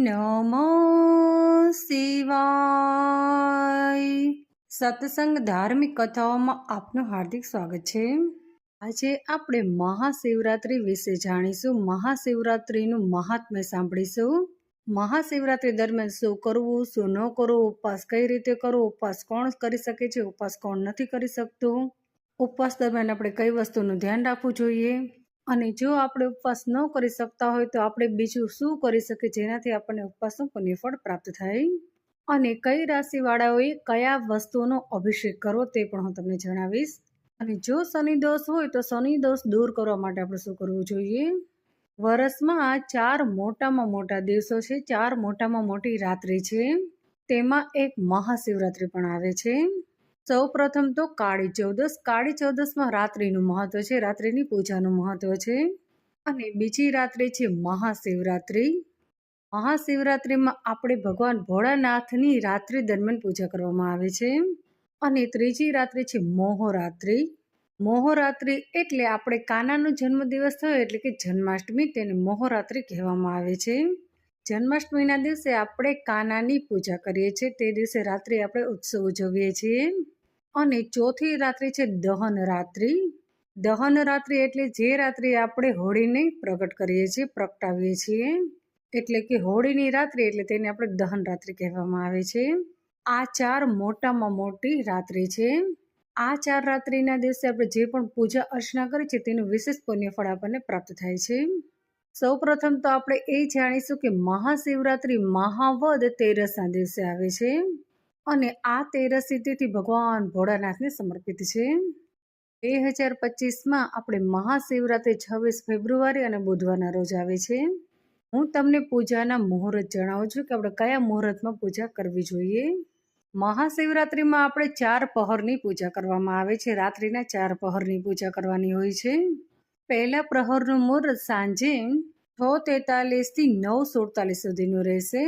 નમો શિવાય. સત્સંગ ધાર્મિક કથાઓમાં આપનું હાર્દિક સ્વાગત છે. આજે આપણે મહાશિવરાત્રિ વિશે જાણીશું. મહાશિવરાત્રિનું મહાત્મ્ય સાંભળીશું. મહાશિવરાત્રિ દરમિયાન શું કરવું, શું ન કરવું, ઉપવાસ કઈ રીતે કરવો, ઉપવાસ કોણ કરી શકે છે, ઉપવાસ કોણ નથી કરી શકતું? ઉપવાસ દરમિયાન આપણે કઈ વસ્તુનું ધ્યાન રાખવું જોઈએ? અને જો આપણે ઉપવાસ ન કરી શકતા હોય તો આપણે બીજું શું કરી શકીએ? જેનાથી આપણને ઉપવાસનું પુણ્યફળ પ્રાપ્ત થાય. અને કઈ રાશિવાળાઓએ કયા વસ્તુનો અભિષેક કરવો તે પણ હું તમને જણાવીશ. અને જો શનિ દોષ હોય તો શનિ દોષ દૂર કરવા માટે આપણે શું કરવું જોઈએ? વર્ષમાં ચાર મોટામાં મોટા દિવસો છે. ચાર મોટામાં મોટી રાત્રિ છે. તેમાં એક મહાશિવરાત્રિ પણ આવે છે. સૌ પ્રથમ તો કાળી ચૌદસ. કાળી ચૌદસમાં રાત્રિનું મહત્વ છે. રાત્રિની પૂજાનું મહત્વ છે. અને બીજી રાત્રિ છે મહાશિવરાત્રિ. મહાશિવરાત્રિમાં આપણે ભગવાન ભોળાનાથની રાત્રિ દરમિયાન પૂજા કરવામાં આવે છે. અને ત્રીજી રાત્રિ છે મોહરાત્રિ. મોહરાત્રિ એટલે આપણે કાનાનો જન્મદિવસ થયો એટલે કે જન્માષ્ટમી તેને મોહરાત્રિ કહેવામાં આવે છે. જન્માષ્ટમીના દિવસે આપણે કાનાની પૂજા કરીએ છીએ. તે દિવસે રાત્રે આપણે ઉત્સવ ઉજવીએ છીએ. અને ચોથી રાત્રિ છે દહન રાત્રિ. દહન રાત્રિ એટલે જે રાત્રિ આપણે હોળીને પ્રગટ કરીએ છીએ, પ્રગટાવીએ છીએ. એટલે કે હોળીની રાત્રિ એટલે તેને આપણે દહન રાત્રિ કહેવામાં આવે છે. આ ચાર મોટામાં મોટી રાત્રિ છે. આ ચાર રાત્રિના દિવસે આપણે જે પણ પૂજા અર્ચના કરી છે તેનું વિશેષ પુણ્યફળ આપણને પ્રાપ્ત થાય છે. સૌ પ્રથમ તો આપણે એ જાણીશું કે મહાશિવરાત્રિ મહાવદ તેરસના દિવસે આવે છે. અને આ તેરસ તિથિ ભગવાન ભોળાનાથને સમર્પિત છે. બે હજાર પચીસમાં આપણે મહાશિવરાત્રિ છવ્વીસ ફેબ્રુઆરી અને બુધવારના રોજ આવે છે. હું તમને પૂજાના મુહૂર્ત જણાવું છું કે આપણે કયા મુહૂર્તમાં પૂજા કરવી જોઈએ. મહાશિવરાત્રિમાં આપણે ચાર પહોરની પૂજા કરવામાં આવે છે. રાત્રિના ચાર પહોરની પૂજા કરવાની હોય છે. પહેલા પ્રહરનું મુહૂર્ત સાંજે છ તેતાલીસથી નવ સુડતાલીસ સુધીનું રહેશે.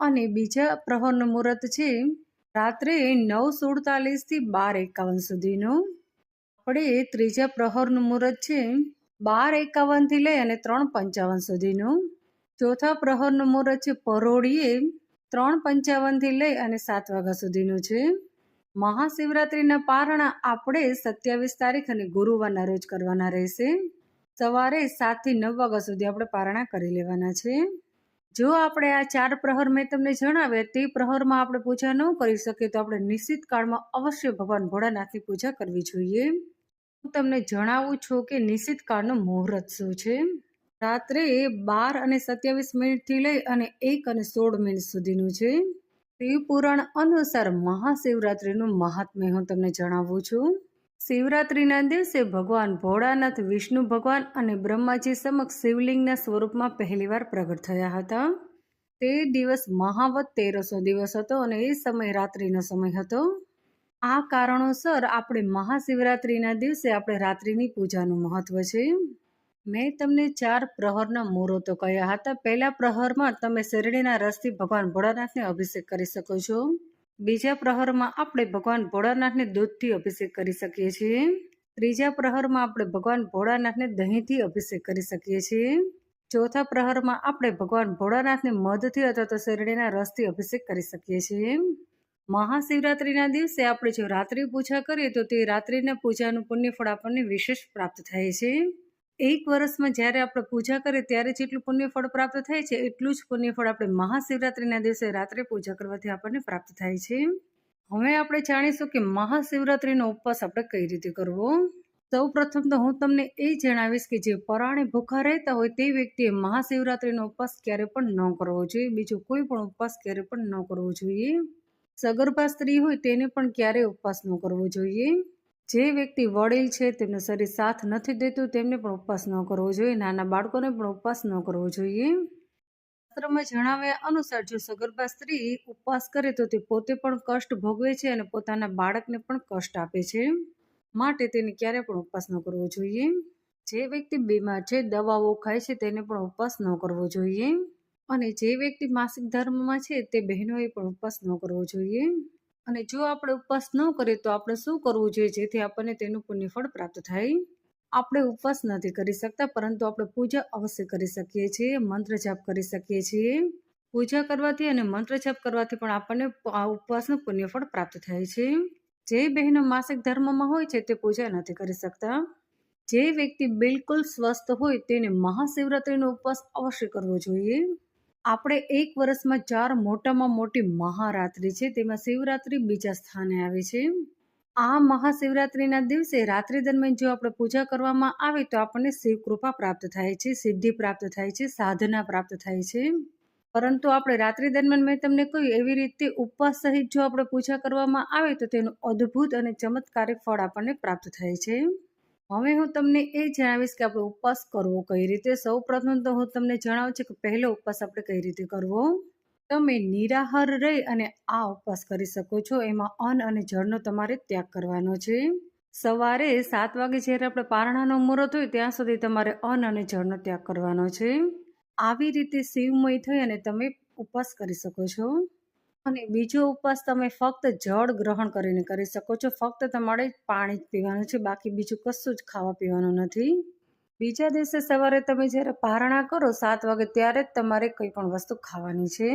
અને બીજા પ્રહરનું મુહૂર્ત છે રાત્રે નવ સુડતાલીસથી બાર એકાવન સુધીનું. આપણે ત્રીજા પ્રહરનું મુહૂર્ત છે, બાર એકાવનથી લઈ અને ત્રણ પંચાવન સુધીનું. ચોથા પ્રહરનું મુહૂર્ત છે, પરોળીએ ત્રણ પંચાવનથી લઈ અને સાત વાગ્યા સુધીનું છે. મહાશિવરાત્રિના પારણા આપણે સત્યાવીસ તારીખ અને ગુરુવારના રોજ કરવાના રહેશે. સવારે સાતથી નવ વાગ્યા સુધી આપણે પારણા કરી લેવાના છે. જો આપણે આ ચાર પ્રહર મેં તમને જણાવ્યા, તે પ્રહરમાં આપણે પૂજા ન કરી શકીએ, તો આપણે નિશ્ચિત કાળમાં અવશ્ય ભગવાન ભોળાનાથની પૂજા કરવી જોઈએ. હું તમને જણાવું છું કે નિશ્ચિત કાળનો મુહૂર્ત શું છે? રાત્રે બાર અને સત્યાવીસ મિનિટથી લઈ અને એક અને સોળ મિનિટ સુધીનું છે. શિવપુરાણ અનુસાર મહાશિવરાત્રિનું મહાત્મ્ય હું તમને જણાવું છું. શિવરાત્રિના દિવસે ભગવાન ભોળાનાથ, વિષ્ણુ ભગવાન અને બ્રહ્માજી સમક્ષ શિવલિંગના સ્વરૂપમાં પહેલીવાર પ્રગટ થયા હતા. તે દિવસ મહાવત તેરસો દિવસ હતો અને એ સમય રાત્રિનો સમય હતો. આ કારણોસર આપણે મહાશિવરાત્રિના દિવસે આપણે રાત્રિની પૂજાનું મહત્વ છે. મેં તમને ચાર પ્રહરના મુહૂર્તો કહ્યા હતા. પહેલા પ્રહરમાં તમે શેરડીના રસથી ભગવાન ભોળાનાથને અભિષેક કરી શકો છો. બીજા પ્રહરમાં આપણે ભગવાન ભોળાનાથને દૂધથી અભિષેક કરી શકીએ છીએ. ત્રીજા પ્રહરમાં આપણે ભગવાન ભોળાનાથને દહીંથી અભિષેક કરી શકીએ છીએ. ચોથા પ્રહરમાં આપણે ભગવાન ભોળાનાથને મધથી અથવા તો શેરડીના રસથી અભિષેક કરી શકીએ છીએ. મહાશિવરાત્રિના દિવસે આપણે જો રાત્રિ પૂજા કરીએ તો તે રાત્રિના પૂજાનું પુણ્યફળ આપણને વિશેષ પ્રાપ્ત થાય છે. એક વર્ષમાં જ્યારે આપણે પૂજા કરીએ ત્યારે જેટલું પુણ્યફળ પ્રાપ્ત થાય છે, એટલું જ પુણ્યફળ આપણે મહાશિવરાત્રિના દિવસે રાત્રે પૂજા કરવાથી આપણને પ્રાપ્ત થાય છે. હવે આપણે જાણીશું કે મહાશિવરાત્રિનો ઉપવાસ આપણે કઈ રીતે કરવો? સૌ પ્રથમ તો હું તમને એ જણાવીશ કે જે પરાણે ભૂખા રહેતા હોય તે વ્યક્તિએ મહાશિવરાત્રિનો ઉપવાસ ક્યારે પણ ન કરવો જોઈએ. બીજો કોઈ પણ ઉપવાસ ક્યારે પણ ન કરવો જોઈએ. સગર્ભા સ્ત્રી હોય તેને પણ ક્યારેય ઉપવાસ ન કરવો જોઈએ. જે વ્યક્તિ વડીલ છે, તેમનું શરીર સાથ નથી દેતું, તેમને પણ ઉપવાસ ન કરવો જોઈએ, નાના બાળકોને પણ ઉપવાસ ન કરવો જોઈએ. શાસ્ત્રમાં જણાવ્યા અનુસાર, જો સગર્ભા સ્ત્રી ઉપવાસ કરે, તો તે પોતે પણ કષ્ટ ભોગવે છે અને પોતાના બાળકને પણ કષ્ટ આપે છે. માટે તેને ક્યારે પણ ઉપવાસ ન કરવો જોઈએ. જે વ્યક્તિ બીમાર છે, દવાઓ ખાય છે, તેને પણ ઉપવાસ ન કરવો જોઈએ. અને જે વ્યક્તિ માસિક ધર્મમાં છે, તે બહેનોએ પણ ઉપવાસ ન કરવો જોઈએ. અને જો આપણે ઉપવાસ ન કરીએ તો આપણે શું કરવું જોઈએ? જેથી આપણને તેનું પુણ્યફળ પ્રાપ્ત થાય. આપણે ઉપવાસ નથી કરી શકતા, પરંતુ આપણે પૂજા અવશ્ય કરી શકીએ છીએ, મંત્ર જાપ કરી શકીએ છીએ. પૂજા કરવાથી અને મંત્ર જાપ કરવાથી પણ આપણને ઉપવાસનું પુણ્યફળ પ્રાપ્ત થાય છે. જે બહેનો માસિક ધર્મમાં હોય છે તે પૂજા નથી કરી શકતા. જે વ્યક્તિ બિલકુલ સ્વસ્થ હોય તેને મહાશિવરાત્રિનો ઉપવાસ અવશ્ય કરવો જોઈએ. આપણે એક વર્ષમાં ચાર મોટામાં મોટી મહારાત્રિ છે, તેમાં શિવરાત્રિ બીજા સ્થાને આવે છે. આ મહાશિવરાત્રિના દિવસે રાત્રિ દરમિયાન જો આપણે પૂજા કરવામાં આવે તો આપણને શિવકૃપા પ્રાપ્ત થાય છે, સિદ્ધિ પ્રાપ્ત થાય છે, સાધના પ્રાપ્ત થાય છે. પરંતુ આપણે રાત્રિ દરમિયાન મેં તમને કહ્યું, એવી રીતે ઉપવાસ સહિત જો આપણે પૂજા કરવામાં આવે તો તેનું અદ્ભુત અને ચમત્કારિક ફળ આપણને પ્રાપ્ત થાય છે. હવે હું તમને એ જણાવીશ કે આપણે ઉપવાસ કરવો કઈ રીતે? સૌ પ્રથમ તો હું તમને જણાવું છું કે પહેલો ઉપવાસ આપણે કઈ રીતે કરવો? તમે નિરાહાર રહી અને આ ઉપવાસ કરી શકો છો. એમાં અન્ન અને જળનો તમારે ત્યાગ કરવાનો છે. સવારે સાત વાગે જ્યારે આપણે પારણાનો મુહૂર્ત હોય ત્યાં સુધી તમારે અન્ન અને જળનો ત્યાગ કરવાનો છે. આવી રીતે શિવમય થઈ અને તમે ઉપવાસ કરી શકો છો. અને બીજો ઉપવાસ તમે ફક્ત જળ ગ્રહણ કરીને કરી શકો છો. ફક્ત તમારે પાણી જ પીવાનું છે, બાકી બીજું કશું જ ખાવા પીવાનું નથી. બીજા દિવસે સવારે તમે જ્યારે પારણા કરો, સાત વાગે ત્યારે જ તમારે કંઈ પણ વસ્તુ ખાવાની છે.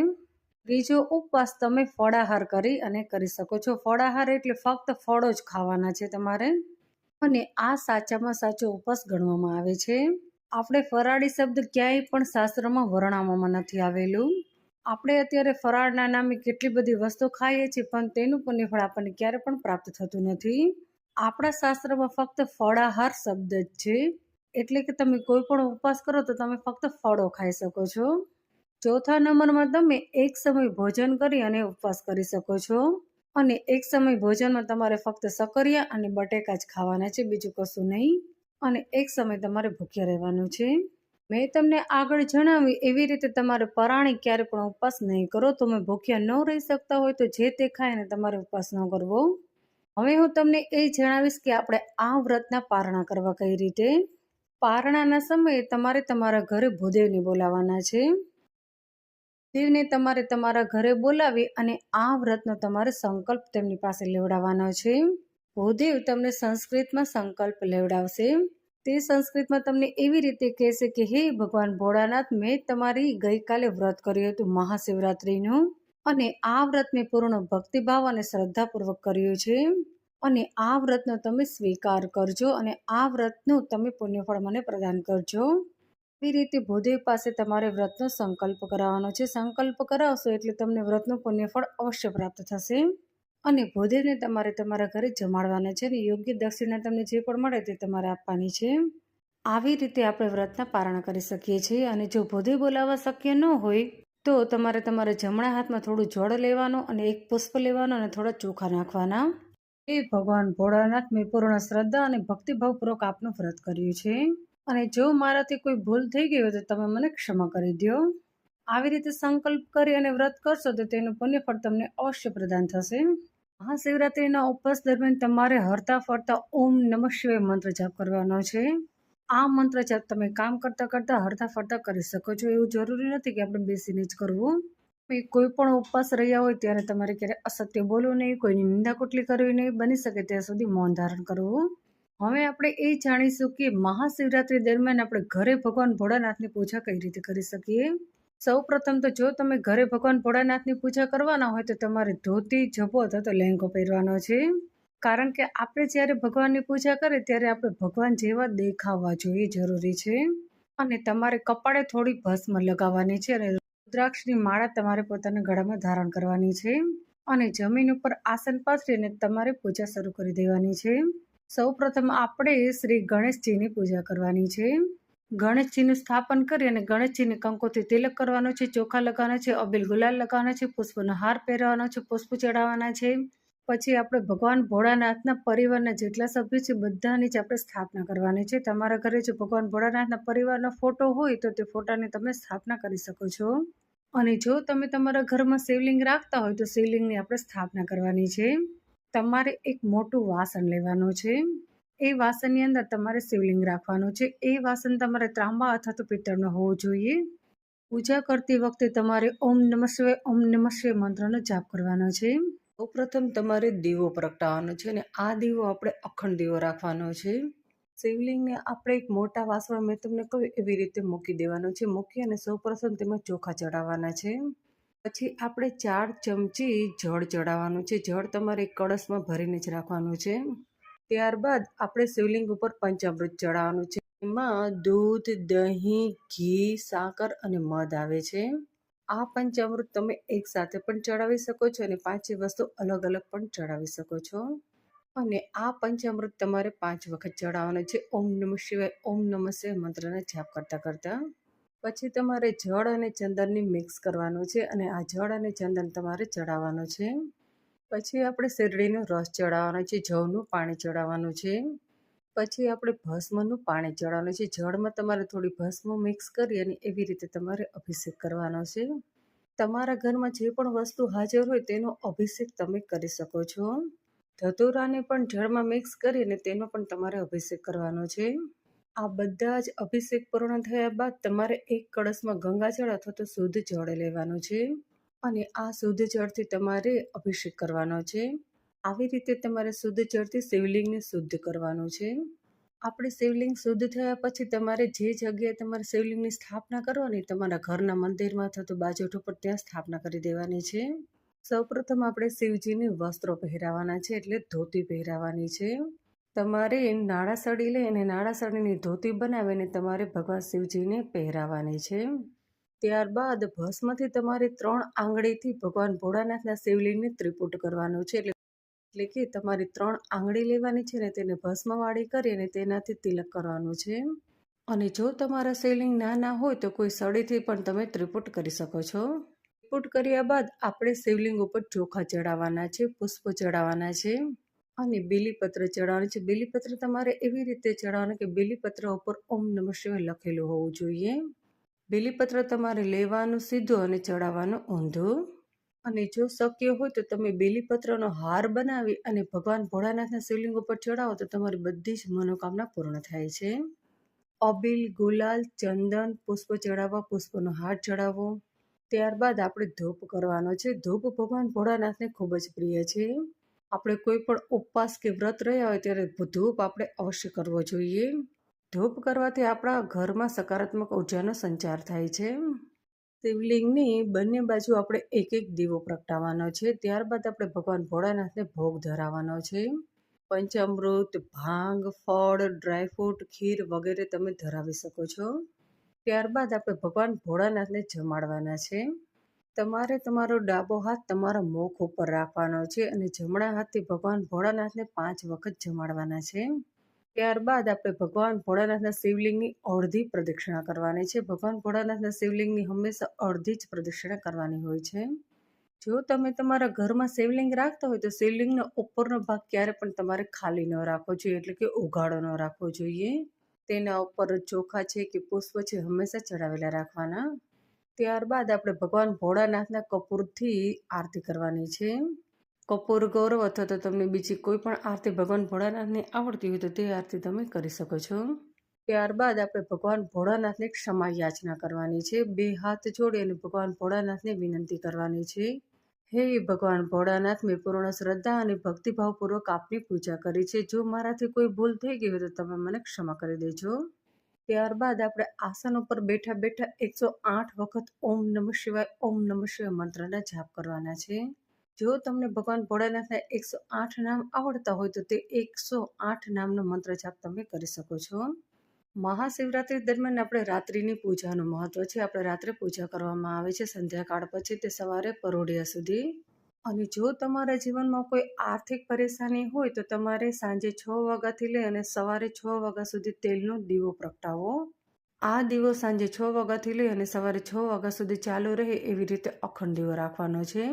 ત્રીજો ઉપવાસ તમે ફળાહાર કરી અને કરી શકો છો. ફળાહાર એટલે ફક્ત ફળો જ ખાવાના છે તમારે. અને આ સાચામાં સાચો ઉપવાસ ગણવામાં આવે છે. આપણે ફરાળી શબ્દ ક્યાંય પણ શાસ્ત્રમાં વર્ણવવામાં નથી આવેલું. આપણે અત્યારે ફરાળના નામે કેટલી બધી વસ્તુ ખાઈએ છીએ, પણ તેનું પુણ્યફળ આપણને ક્યારે પણ પ્રાપ્ત થતું નથી. આપણા શાસ્ત્રમાં ફક્ત ફળાહાર શબ્દ જ છે. એટલે કે તમે કોઈ પણ ઉપવાસ કરો તો તમે ફક્ત ફળો ખાઈ શકો છો. ચોથા નંબરમાં તમે એક સમય ભોજન કરી અને ઉપવાસ કરી શકો છો. અને એક સમય ભોજનમાં તમારે ફક્ત સકરિયા અને બટેકા જ ખાવાના છે, બીજું કશું નહીં. અને એક સમય તમારે ભૂખ્યા રહેવાનું છે. મેં તમને આગળ જણાવ્યું એવી રીતે તમારે પરાણી ક્યારે પણ ઉપવાસ નહીં કરો. તમે ભૂખ્યા ન રહી શકતા હોય તો જે તે ખાઈને તમારે ઉપવાસ ન કરવો. હવે હું તમને એ જણાવીશ કે આપણે આ વ્રતના પારણા કરવા કઈ રીતે? પારણાના સમયે તમારે તમારા ઘરે ભૂદેવને બોલાવવાના છે. દેવને તમારે તમારા ઘરે બોલાવી અને આ વ્રતનો તમારે સંકલ્પ તેમની પાસે લેવડાવવાનો છે. ભૂદેવ તમને સંસ્કૃતમાં સંકલ્પ લેવડાવશે. તે સંસ્કૃતમાં તમને એવી રીતે કહેશે કે, હે ભગવાન ભોળાનાથ, મેં તમારી ગઈકાલે વ્રત કર્યું હતું, મહાશિવરાત્રિનું. અને આ વ્રત મેં પૂર્ણ ભક્તિભાવ અને શ્રદ્ધાપૂર્વક કર્યું છે. અને આ વ્રતનો તમે સ્વીકાર કરજો અને આ વ્રતનું તમે પુણ્યફળ મને પ્રદાન કરજો. એવી રીતે ભૂદેવ પાસે તમારે વ્રતનો સંકલ્પ કરાવવાનો છે. સંકલ્પ કરાવશો એટલે તમને વ્રતનું પુણ્યફળ અવશ્ય પ્રાપ્ત થશે. અને ભૂદેવને તમારે તમારા ઘરે જમાડવાના છે અને યોગ્ય દક્ષિણા તમને જે પણ મળે તે તમારે આપવાની છે. આવી રીતે આપણે વ્રતના પારણ કરી શકીએ છીએ અને જો ભૂદેવ બોલાવવા શક્ય ન હોય તો તમારે તમારા જમણા હાથમાં થોડું જળ લેવાનું અને એક પુષ્પ લેવાનું અને થોડા ચોખા નાખવાના. એ ભગવાન, ભોળાનાથ મેં પૂર્ણ શ્રદ્ધા અને ભક્તિભાવપૂર્વક આપનું વ્રત કર્યું છે. અને જો મારાથી કોઈ ભૂલ થઈ ગઈ હોય તો તમે મને ક્ષમા કરી દો. આવી રીતે સંકલ્પ કરી અને વ્રત કરશો તો તેનું પુણ્યફળ તમને અવશ્ય પ્રદાન થશે. મહાશિવરાત્રિના ઉપવાસ દરમિયાન તમારે હરતા ફરતા ઓમ નમઃ શિવાય મંત્ર જાપ કરવાનો છે. આ મંત્ર જાપ તમે કામ કરતાં કરતાં હરતા ફરતા કરી શકો છો. એવું જરૂરી નથી કે આપણે બેસીને જ કરવું. કોઈ પણ ઉપવાસ રહ્યા હોય ત્યારે તમારે ક્યારેય અસત્ય બોલવું નહીં, કોઈની નિંદા કુટલી કરવી નહીં, બની શકે ત્યાં સુધી મૌન ધારણ કરવું. હવે આપણે એ જાણીશું કે મહાશિવરાત્રિ દરમિયાન આપણે ઘરે ભગવાન ભોળાનાથની પૂજા કઈ રીતે કરી શકીએ? સૌ પ્રથમ તો જો તમે ઘરે ભગવાન ભોળાનાથની પૂજા કરવાના હોય તો તમારે ધોતી જભો અથવા લહેંગો પહેરવાનો છે. કારણ કે આપણે જ્યારે ભગવાનની પૂજા કરીએ ત્યારે આપણે ભગવાન જેવા દેખાવા જોઈએ જરૂરી છે. અને તમારે કપાળે થોડી ભસ્મ લગાવવાની છે અને રુદ્રાક્ષની માળા તમારે પોતાના ગળામાં ધારણ કરવાની છે. અને જમીન ઉપર આસન પાથરીને તમારે પૂજા શરૂ કરી દેવાની છે. સૌ પ્રથમ આપણે શ્રી ગણેશજીની પૂજા કરવાની છે. ગણેશજીનું સ્થાપન કરી અને ગણેશજીને કંકોથી તિલક કરવાનો છે, ચોખા લગાવવાના છે, અબીલ ગુલાલ લગાવવાના છે, પુષ્પનો હાર પહેરવાનો છે, પુષ્પ ચડાવવાના છે. પછી આપણે ભગવાન ભોળાનાથના પરિવારના જેટલા સભ્યો છે, બધાની જ આપણે સ્થાપના કરવાની છે. તમારા ઘરે જો ભગવાન ભોળાનાથના પરિવારનો ફોટો હોય, તો તે ફોટાની તમે સ્થાપના કરી શકો છો. અને જો તમે તમારા ઘરમાં શિવલિંગ રાખતા હોય, તો શિવલિંગની આપણે સ્થાપના કરવાની છે. તમારે એક મોટું વાસણ લેવાનું છે. એ વાસણની અંદર તમારે શિવલિંગ રાખવાનું છે. એ વાસણ તમારે ત્રાંબા અથવા તો પિત્તળનો હોવું જોઈએ. પૂજા કરતી વખતે તમારે ઓમ નમઃ શિવાય, ઓમ નમઃ શિવાય મંત્રનો જાપ કરવાનો છે. સૌપ્રથમ તમારે દીવો પ્રગટાવવાનો છે અને આ દીવો આપણે અખંડ દીવો રાખવાનો છે. શિવલિંગને આપણે એક મોટા વાસણ મેં તમને કહ્યું એવી રીતે મૂકી દેવાનું છે. મૂકી અને સૌપ્રથમ તેમાં ચોખા ચડાવવાના છે. પછી આપણે ચાર ચમચી જળ ચડાવવાનું છે. જળ તમારે કળશમાં ભરીને જ રાખવાનું છે. ત્યારબાદ આપણે શિવલિંગ ઉપર પંચામૃત ચડાવવાનું છે. એમાં દૂધ, દહીં, ઘી, સાકર અને મધ આવે છે. આ પંચામૃત તમે એકસાથે પણ ચડાવી શકો છો અને પાંચે વસ્તુ અલગ અલગ પણ ચડાવી શકો છો. અને આ પંચામૃત તમારે પાંચ વખત ચડાવવાનું છે. ઓમ નમઃ શિવાય ઓમ નમઃ શિવાય મંત્રને જાપ કરતાં કરતાં. પછી તમારે જળ અને ચંદનની મિક્સ કરવાનું છે અને આ જળ અને ચંદન તમારે ચડાવવાનું છે. પછી આપણે શેરડીનો રસ ચડાવવાનો છે, જવનું પાણી ચડાવવાનું છે. પછી આપણે ભસ્મનું પાણી ચડાવવાનું છે. જળમાં તમારે થોડી ભસ્મ મિક્સ કરી અને એવી રીતે તમારે અભિષેક કરવાનો છે. તમારા ઘરમાં જે પણ વસ્તુ હાજર હોય તેનો અભિષેક તમે કરી શકો છો. ધતુરાને પણ જળમાં મિક્સ કરીને તેનો પણ તમારે અભિષેક કરવાનો છે. આ બધા જ અભિષેક પૂર્ણ થયા બાદ તમારે એક કળશમાં ગંગાજળ અથવા તો શુદ્ધ જળ લેવાનું છે. અને આ શુદ્ધ જળથી તમારે અભિષેક કરવાનો છે. આવી રીતે તમારે શુદ્ધ જળથી શિવલિંગને શુદ્ધ કરવાનું છે. આપણે શિવલિંગ શુદ્ધ થયા પછી તમારે જે જગ્યાએ તમારે શિવલિંગની સ્થાપના કરવાની તમારા ઘરના મંદિરમાં અથવા તો બાજોઠ ઉપર ત્યાં સ્થાપના કરી દેવાની છે. સૌપ્રથમ આપણે શિવજીને વસ્ત્રો પહેરાવાના છે એટલે ધોતી પહેરાવાની છે. તમારે નાળા સળી લઈ અને નાળા સળીની ધોતી બનાવીને તમારે ભગવાન શિવજીને પહેરાવાની છે. ત્યારબાદ ભસ્મથી તમારે ત્રણ આંગળીથી ભગવાન ભોળાનાથના શિવલિંગને ત્રિપુટ કરવાનું છે. એટલે એટલે કે તમારી ત્રણ આંગળી લેવાની છે ને તેને ભસ્મવાળી કરી અને તેનાથી તિલક કરવાનું છે. અને જો તમારા શિવલિંગ નાના હોય તો કોઈ સળીથી પણ તમે ત્રિપુટ કરી શકો છો. ત્રિપુટ કર્યા બાદ આપણે શિવલિંગ ઉપર ચોખા ચડાવવાના છે, પુષ્પ ચડાવવાના છે. અને બીલીપત્ર ચડાવવાનું છે. બીલીપત્ર તમારે એવી રીતે ચડાવવાનું કે બીલીપત્ર ઉપર ઓમ નમઃ શિવાય લખેલું હોવું જોઈએ. બીલીપત્ર તમારે લેવાનું, સીધું અને ચડાવવાનું ઊંધું. અને જો શક્ય હોય તો તમે બેલીપત્રનો હાર બનાવી અને ભગવાન ભોળાનાથના શિવલિંગ ઉપર ચડાવો તો તમારી બધી જ મનોકામના પૂર્ણ થાય છે. અબીલ, ગુલાલ, ચંદન, પુષ્પ ચડાવવા, પુષ્પનો હાર ચડાવવો. ત્યારબાદ આપણે ધૂપ કરવાનો છે. ધૂપ ભગવાન ભોળાનાથને ખૂબ જ પ્રિય છે. આપણે કોઈ પણ ઉપવાસ કે વ્રત રહ્યા હોય ત્યારે ધૂપ આપણે અવશ્ય કરવો જોઈએ. ધૂપ કરવાથી આપણા ઘરમાં સકારાત્મક ઉર્જાનો સંચાર થાય છે. શિવલિંગની બંને બાજુ આપણે એક એક દીવો પ્રગટાવવાનો છે. ત્યારબાદ આપણે ભગવાન ભોળાનાથને ભોગ ધરાવવાનો છે. પંચામૃત, ભાંગ, ફળ ડ્રાયફ્રૂટ ખીર વગેરે તમે ધરાવી શકો છો. ત્યારબાદ આપણે ભગવાન ભોળાનાથને જમાડવાના છે. તમારે તમારો ડાબો હાથ તમારા મુખ ઉપર રાખવાનો છે અને જમણા હાથથી ભગવાન ભોળાનાથને પાંચ વખત જમાડવાના છે. ત્યારબાદ આપણે ભગવાન ભોળાનાથના શિવલિંગની અડધી પ્રદક્ષિણા કરવાની છે. ભગવાન ભોળાનાથના શિવલિંગની હંમેશા અડધી જ પ્રદક્ષિણા કરવાની હોય છે. જો તમે તમારા ઘરમાં શિવલિંગ રાખતા હોય તો શિવલિંગનો ઉપરનો ભાગ ક્યારે પણ તમારે ખાલી ન રાખવો જોઈએ, એટલે કે ઉઘાડો ન રાખવો જોઈએ. તેના ઉપર ચોખા છે કે પુષ્પ છે હંમેશા ચડાવેલા રાખવાના. ત્યારબાદ આપણે ભગવાન ભોળાનાથના કપૂરથી આરતી કરવાની છે. કપૂર, ગૌરવ અથવા તો તમને બીજી કોઈ પણ આરતી ભગવાન ભોળાનાથને આવડતી હોય તો તે આરતી તમે કરી શકો છો. ત્યારબાદ આપણે ભગવાન ભોળાનાથને ક્ષમા યાચના કરવાની છે. બે હાથ જોડી અને ભગવાન ભોળાનાથને વિનંતી કરવાની છે. હે ભગવાન ભોળાનાથ, મેં પૂર્ણ શ્રદ્ધા અને ભક્તિભાવપૂર્વક આપની પૂજા કરી છે. જો મારાથી કોઈ ભૂલ થઈ ગઈ હોય તો તમે મને ક્ષમા કરી દેજો. ત્યારબાદ આપણે આસન ઉપર બેઠા બેઠા એકસો આઠ વખત ઓમ નમઃ શિવાય, ઓમ નમઃ શિવાય મંત્રના જાપ કરવાના છે. જો તમને ભગવાન ભોળાનાથના એકસો આઠ નામ આવડતા હોય તો તે એકસો આઠ નામનો મંત્ર જાપ તમે કરી શકો છો. મહાશિવરાત્રિ દરમિયાન આપણે રાત્રિની પૂજાનું મહત્વ છે. આપણે રાત્રે પૂજા કરવામાં આવે છે. સંધ્યાકાળ પછી તે સવારે પરોઢિયા સુધી. અને જો તમારા જીવનમાં કોઈ આર્થિક પરેશાની હોય તો તમારે સાંજે છ વાગ્યાથી લઈ અને સવારે છ વાગ્યા સુધી તેલનો દીવો પ્રગટાવો આ દીવો સાંજે છ વાગ્યાથી લઈ અને સવારે છ વાગ્યા સુધી ચાલુ રહે એવી રીતે અખંડ દીવો રાખવાનો છે.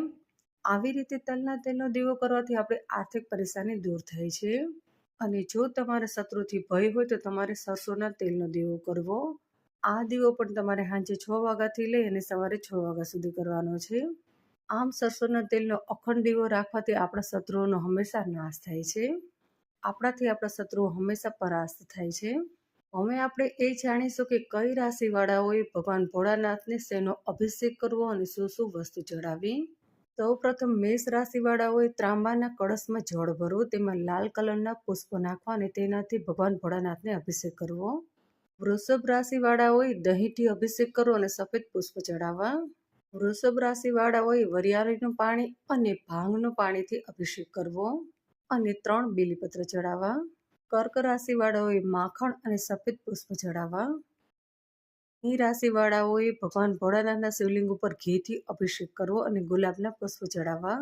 આવી રીતે તલના તેલનો દીવો કરવાથી આપણે આર્થિક પરેશાની દૂર થાય છે. અને જો તમારે શત્રુથી ભય હોય તો તમારે સરસોના તેલનો દીવો કરવો. આ દીવો પણ તમારે સાંજે છ વાગ્યાથી લઈ અને સવારે છ વાગ્યા સુધી કરવાનો છે. આમ સરસોના તેલનો અખંડ દીવો રાખવાથી આપણા શત્રુઓનો હંમેશા નાશ થાય છે. આપણાથી આપણા શત્રુઓ હંમેશા પરાસ્ત થાય છે. હવે આપણે એ જાણીશું કે કઈ રાશિવાળાઓએ ભગવાન ભોળાનાથને શેનો અભિષેક કરવો અને શું શું વસ્તુ ચડાવવી સૌ પ્રથમ મેષ રાશિવાળાઓએ ત્રાંબાના કળશમાં જળ ભરવું, તેમાં લાલ કલરના પુષ્પ નાખવા અને તેનાથી ભગવાન ભોળાનાથને અભિષેક કરવો. વૃષભ રાશિવાળાઓએ દહીંથી અભિષેક કરવો અને સફેદ પુષ્પ ચડાવવા. વૃષભ રાશિવાળાઓએ વરિયાળીનું પાણી અને ભાંગનું પાણીથી અભિષેક કરવો અને ત્રણ બીલીપત્ર ચડાવવા. કર્ક રાશિવાળાઓએ માખણ અને સફેદ પુષ્પ ચડાવવા. સિંહ રાશિવાળાઓએ ભગવાન ભોળાનાથના શિવલિંગ ઉપર ઘીથી અભિષેક કરવો અને ગુલાબના પુષ્પ ચડાવવા.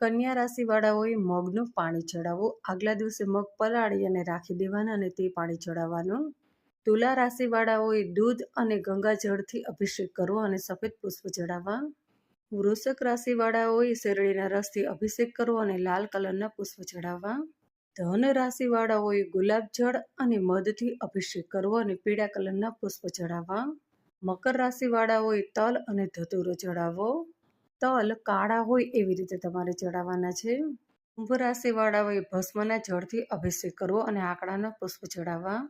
કન્યા રાશિવાળાઓએ મગનું પાણી ચડાવવું. આગલા દિવસે મગ પલાળી અને રાખી દેવાના અને તે પાણી ચડાવવાનું. તુલા રાશિવાળાઓએ દૂધ અને ગંગાજળથી અભિષેક કરવો અને સફેદ પુષ્પ ચડાવવા. વૃષક રાશિવાળાઓએ શેરડીના રસથી અભિષેક કરવો અને લાલ કલરના પુષ્પ ચડાવવા. ધન રાશિવાળાઓએ ગુલાબ જળ અને મધથી અભિષેક કરવો અને પીળા કલરના પુષ્પ ચડાવવા. મકર રાશિવાળાઓએ તલ અને ધતુરો ચડાવવો. તલ કાળા હોય એવી રીતે તમારે ચડાવવાના છે. કુંભ રાશિવાળાઓએ ભસ્મના જળથી અભિષેક કરવો અને આંકડાના પુષ્પ ચડાવવા.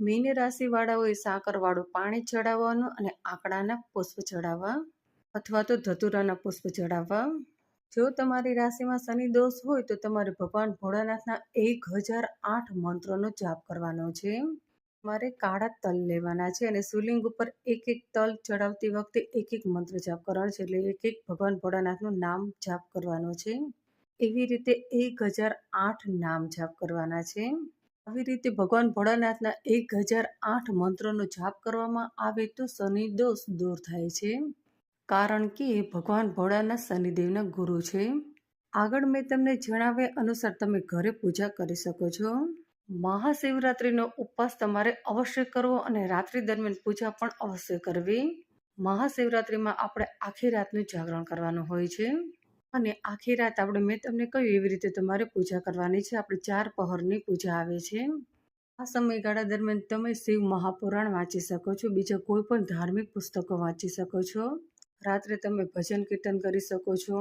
મીન રાશિવાળાઓએ સાકરવાળું પાણી ચડાવવાનું અને આંકડાના પુષ્પ ચડાવવા. અથવા તો ધતુરાના પુષ્પ ચડાવવા. જો તમારી રાશિમાં શનિ દોષ હોય તો તમારે ભગવાન ભોળાનાથના એક હજાર આઠ મંત્રોનો જાપ કરવાનો છે. તમારે કાળા તલ લેવાના છે અને શિવલિંગ ઉપર એક એક તલ ચડાવતી વખતે એક એક મંત્ર જાપ કરવાનો છે એટલે એક એક ભગવાન ભોળાનાથનું નામ જાપ કરવાનો છે. એવી રીતે એક હજાર આઠ નામ જાપ કરવાના છે. આવી રીતે ભગવાન ભોળાનાથના એક હજાર આઠ મંત્રોનો જાપ કરવામાં આવે તો શનિ દોષ દૂર થાય છે. કારણ કે ભગવાન ભોળાના શનિદેવના ગુરુ છે. આગળ મેં તમને જણાવ્યા અનુસાર તમે ઘરે પૂજા કરી શકો છો. મહાશિવરાત્રિનો ઉપવાસ તમારે અવશ્ય કરવો અને રાત્રિ દરમિયાન પૂજા પણ અવશ્ય કરવી. મહાશિવરાત્રિમાં આપણે આખી રાતનું જાગરણ કરવાનું હોય છે. અને આખી રાત આપણે મેં તમને કહ્યું એવી રીતે તમારે પૂજા કરવાની છે. આપણે ચાર પહરની પૂજા આવે છે. આ સમયગાળા દરમિયાન તમે શિવ મહાપુરાણ વાંચી શકો છો. બીજા કોઈ પણ ધાર્મિક પુસ્તકો વાંચી શકો છો. રાત્રે તમે ભજન કીર્તન કરી શકો છો.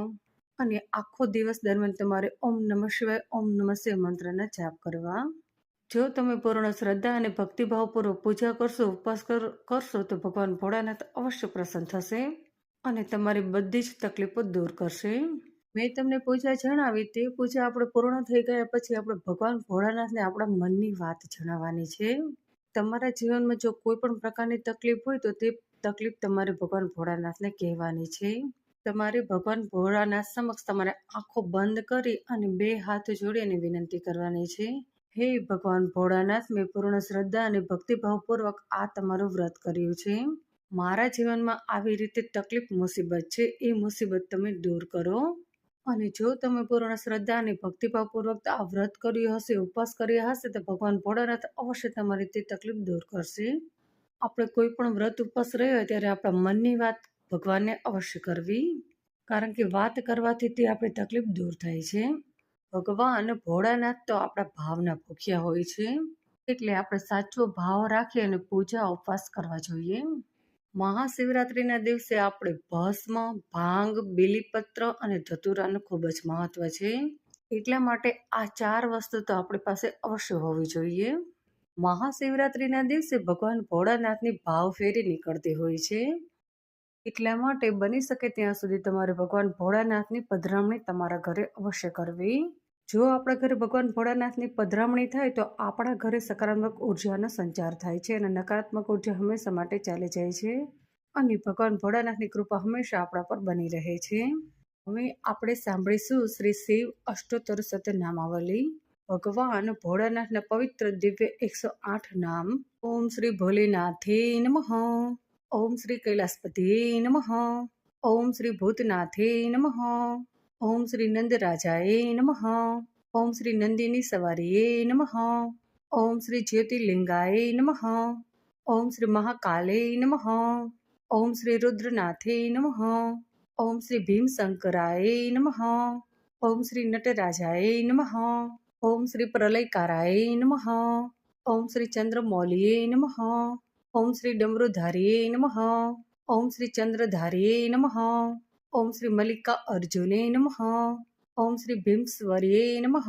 અને આખો દિવસ દરમિયાન તમારે ઓમ નમઃ શિવાય ઓમ નમઃ શિવ મંત્રના જાપ કરવા. જો તમે પૂર્ણ શ્રદ્ધા અને ભક્તિભાવપૂર્વક પૂજા કરશો, ઉપવાસ કરશો, તો ભગવાન ભોળાનાથ અવશ્ય પ્રસન્ન થશે અને તમારી બધી જ તકલીફો દૂર કરશે. મેં તમને પૂજા જણાવી, તે પૂજા આપણે પૂર્ણ થઈ ગયા પછી આપણે ભગવાન ભોળાનાથને આપણા મનની વાત જણાવવાની છે. તમારા જીવનમાં જો કોઈ પણ પ્રકારની તકલીફ હોય તો તે તકલીફ તમારે ભગવાન ભોળાનાથને કહેવાની છે. તમારે ભગવાન ભોળાનાથ સમક્ષ તમારે આંખો બંધ કરી અને બે હાથ જોડી અને વિનંતી કરવાની છે. હે ભગવાન ભોળાનાથ, મેં પૂર્ણ શ્રદ્ધા અને ભક્તિભાવપૂર્વક આ તમારું વ્રત કર્યું છે. મારા જીવનમાં આવી રીતે તકલીફ, મુસીબત છે, એ મુસીબત તમે દૂર કરો. અને જો તમે પૂર્ણ શ્રદ્ધા અને ભક્તિભાવપૂર્વક આ વ્રત કર્યું હશે, ઉપવાસ કર્યા હશે, તો ભગવાન ભોળાનાથ અવશ્ય તમારી તે તકલીફ દૂર કરશે. આપણે કોઈ પણ વ્રત ઉપવાસ રહ્યો હોય ત્યારે આપણા મનની વાત ભગવાનને અવશ્ય કરવી. કારણ કે વાત કરવાથી તે આપણી તકલીફ દૂર થાય છે. ભગવાન ભોળાનાથ તો આપણા ભાવના ભૂખ્યા હોય છે. એટલે આપણે સાચો ભાવ રાખી અને પૂજા ઉપવાસ કરવા જોઈએ. મહાશિવરાત્રિના દિવસે આપણે ભસ્મ, ભાંગ, બીલીપત્ર અને ધતુરાનું ખૂબ જ મહત્વ છે. એટલા માટે આ ચાર વસ્તુ તો આપણી પાસે અવશ્ય હોવી જોઈએ. મહાશિવરાત્રિના દિવસે ભગવાન ભોળાનાથની ભાવ ફેરી નીકળતી હોય છે. એટલા માટે બની શકે ત્યાં સુધી તમારે ભગવાન ભોળાનાથની પધરામણી તમારા ઘરે અવશ્ય કરવી. જો આપણા ઘરે ભગવાન ભોળાનાથની પધરામણી થાય તો આપણા ઘરે સકારાત્મક ઉર્જાનો સંચાર થાય છે અને નકારાત્મક ઊર્જા હંમેશા માટે ચાલી જાય છે. અને ભગવાન ભોળાનાથની કૃપા હંમેશા આપણા પર બની રહે છે. હવે આપણે સાંભળીશું શ્રી શિવ અષ્ટોત્તર સત્ય નામાવલી ભગવાન ભોળાનાથના પવિત્ર દિવ્ય એકસો આઠ નામ ઓમ શ્રી ભોલેનાથે નમઃ ઓમ શ્રી કૈલાસપતિ નમઃ ઓમ શ્રી ભૂતનાથે નમઃ ઓમ શ્રી નંદરાજાએ નમઃ ઓમ શ્રી નંદિની સવારીએ નમઃ ઓમ શ્રી જ્યોતિર્લિંગાય નમઃ ઓમ શ્રી મહાકાલે નમઃ ઓમ શ્રી રુદ્રનાથે નમઃ ઓમ શ્રી ભીમશંકરાય નમઃ ઓમ શ્રી નટરાજાય નમઃ ઓમ શ્રી પ્રલયકારાય નમઃ ઓમ શ્રી ચંદ્રમૌલીએ નમઃ ઓમ શ્રી ડમરુધારીએ નમઃ ઓમ શ્રી ચંદ્રધારીએ નમઃ ઓમ શ્રી મલ્લિકા અર્જુને નમઃ ઓમ શ્રી ભીમસ્વરીએ નમઃ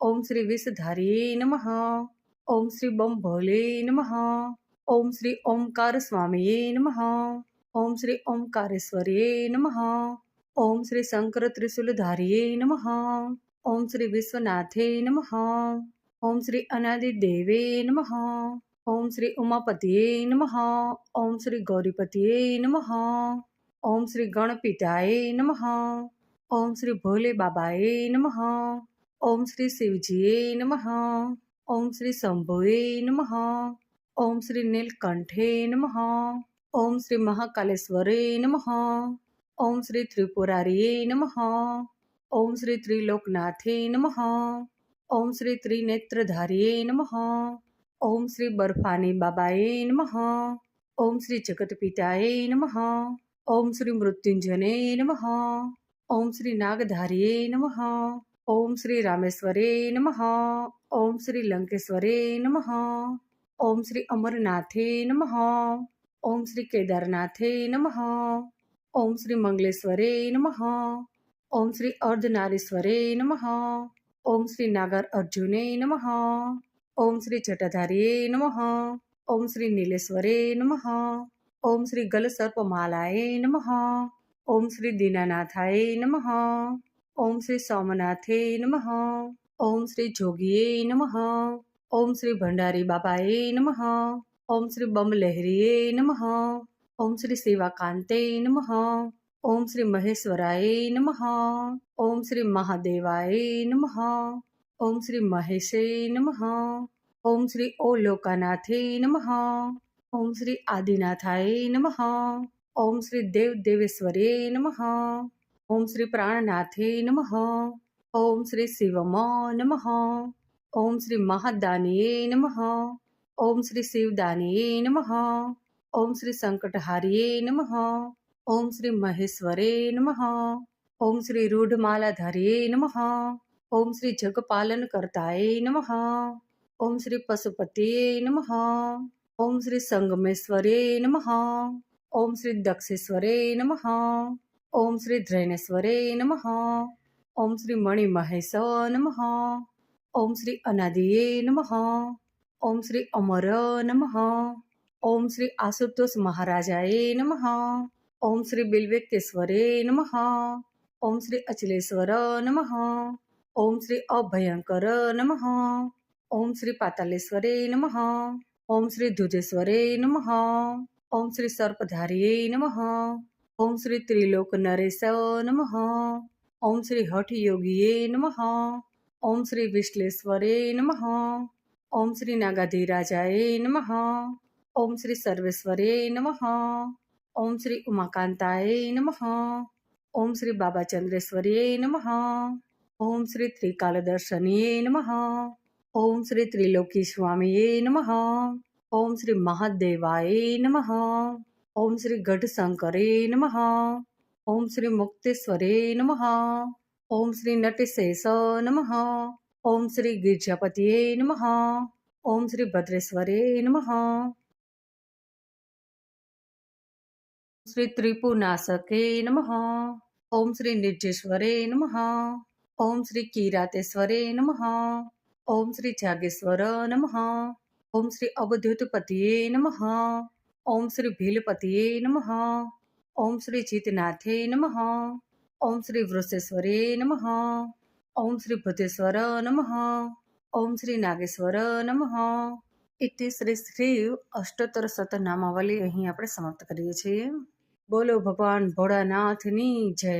ઓમ શ્રી વિષધારીએ નમઃ ઓમ શ્રી બમ ભોલે નમઃ ઓમ શ્રી ઓમકાર સ્વામીએ નમઃ ઓમ શ્રી ઓમકારેશ્વરીએ નમઃ ઓમ શ્રી શંકર ત્રિશુલધારીએ નમઃ ઓમ શ્રી વિશ્વનાથે નમઃ ઓમ શ્રી અનાદિદેવે નમઃ ઓમ શ્રી ઉમાપતિએ નમઃ ઓમ શ્રી ગૌરીપતિએ નમઃ ઓમ શ્રી ગણપિતાએ નમઃ ઓમ શ્રી ભોલે બાબાએ નમઃ ઓમ શ્રી શિવજીએ નમઃ ઓમ શ્રી શંભુએ નમઃ ઓમ શ્રી નીલકંઠે નમઃ ઓમ શ્રી મહાકાલેશ્વરે નમઃ ઓમ શ્રી ત્રિપુરારીએ નમઃ ઓમ શ્રી ત્રિલોકનાથે નમઃ ઓમ શ્રી ત્રિનેત્રધારીએ નમઃ ઓમ શ્રી બર્ફાની બાબાએ નમઃ ઓમ શ્રી જગતપિતાએ નમઃ ઓમ શ્રી મૃત્યુંજને નમઃ ઓમ શ્રી નાગધારીએ નમઃ ઓમ શ્રી રામેશ્વરે નમઃ ઓમ શ્રી લંકેશ્વરે નમઃ ઓમ શ્રી અમરનાથે નમઃ ઓમ શ્રી કેદારનાથે નમઃ ઓમ શ્રી મંગલેશ્વરે નમઃ ઓમ શ્રી અર્ધનારીશ્વરે નમઃ ઓમ શ્રી નાગર અર્જુને નમઃ ઓમ શ્રી જટાધારીએ નમઃ ઓમ શ્રી નીલેશ્વરે નમઃ ઓમ શ્રી ગલસર્પમાલાએ નમઃ ઓમ શ્રી દીનાનાથાય નમઃ ઓમ શ્રી સોમનાથે નમઃ ઓમ શ્રી જોગીએ નમઃ ઓમ શ્રી ભંડારી બાબાએ નમઃ ઓમ શ્રી બમલહેરીએ નમઃ ઓમ શ્રી સેવાકાંતે નમઃ ઓમ શ્રી મહેશ્વરાય નમઃ ઓમ શ્રી મહાદેવાય નમઃ ઓમ શ્રી મહેશે નમઃ ઓમ શ્રી ઓલોકાનાથે નમઃ ઓમ શ્રી આદિનાથાય નમઃ ઓમ શ્રી દેવ દેવેશ્વરે નમઃ ઓમ શ્રી પ્રાણનાથે નમઃ ઓમ શ્રી શિવમ નમઃ ઓમ શ્રી મહાદાનીએ નમઃ ઓમ શ્રી શિવદાનીએ નમઃ ઓમ શ્રી સંકટહારીએ નમઃ ઓમ શ્રી મહેશ્વરે નમઃ ઓમ શ્રી રૂઢમાલાધારીએ નમઃ ઓમ શ્રી જગપાલન કરતાય નમઃ ઓમ શ્રી પશુપતિએ નમઃ ઓમ શ્રી સંગમેશ્વરે નમઃ ઓમ શ્રી દક્ષેશ્વરે નમઃ ઓમ શ્રી ધ્રૈણેશ્વરે નમઃ ઓમ શ્રી મણિમહેશ નમઃ ઓમ શ્રી અનાદિએ નમઃ ઓમ શ્રી અમર નમઃ ઓમ શ્રી આશુતોષ મહારાજાએ નમઃ ઓમ શ્રી બિલ્વેકેશ્વરે નમઃ ઓમ શ્રી અચલેશ્વર નમઃ ઓમ શ્રી અભયંકર નમઃ ઓમ શ્રી પાતાલેશ્વરે નમઃ ઓમ શ્રી ધુજેશ્વરે નમઃ ઓમ શ્રી સર્પધારીએ નમઃ ઓમ શ્રી ત્રિલોક નરેશ નમઃ ઓમ શ્રી હઠ યોગીએ નમઃ ઓમ શ્રી વિશ્લેશ્વરે નમઃ ઓમ શ્રી નાગાધિરાજાએ નમઃ ઓમ શ્રી સર્વેશ્વરે નમઃ ઓમ શ્રી ઉમાકાંતાય નમઃ ઓમ શ્રી બાબા ચંદ્રેશ્વરીય નમઃ ઓમ શ્રી ત્રિકાલદર્શનીએ નમઃ ઓમ શ્રી ત્રિલોકી સ્વામીએ નમઃ ઓમ શ્રી મહાદેવાય નમઃ ઓમ શ્રી ગઢશંકરે નમઃ ઓમ શ્રી મુક્તેશ્વરે નમઃ ઓમ શ્રી નટશેષ નમઃ ઓમ શ્રી ગિરજાપતિએ નમઃ ઓમ શ્રી ભદ્રેશ્વરે નમઃ શ્રી ત્રિપુનાશકે નમઃ. ઓમ શ્રી નિર્જેશ્વરે નમઃ. ઓમ શ્રી કિરાતેશ્વરે નમઃ. ઓમ શ્રી જાગેશ્વર નમઃ. ઓમ શ્રી અવધૂતપતિએ નમઃ. ઓમ શ્રી ભીલપતિએ નમઃ. ઓમ શ્રી જીતનાથે નમઃ. ઓમ શ્રી વૃષેશ્વરે નમઃ. ઓમ શ્રી ભૂતેશ્વર નમઃ. ઓમ શ્રી નાગેશ્વર નમઃ. ઇતિ શ્રી શ્રી અષ્ટોત્તર શતનામાવલી અહીં આપણે સમાપ્ત કરીએ છીએ. બોલો ભગવાન ભોળાનાથની જય.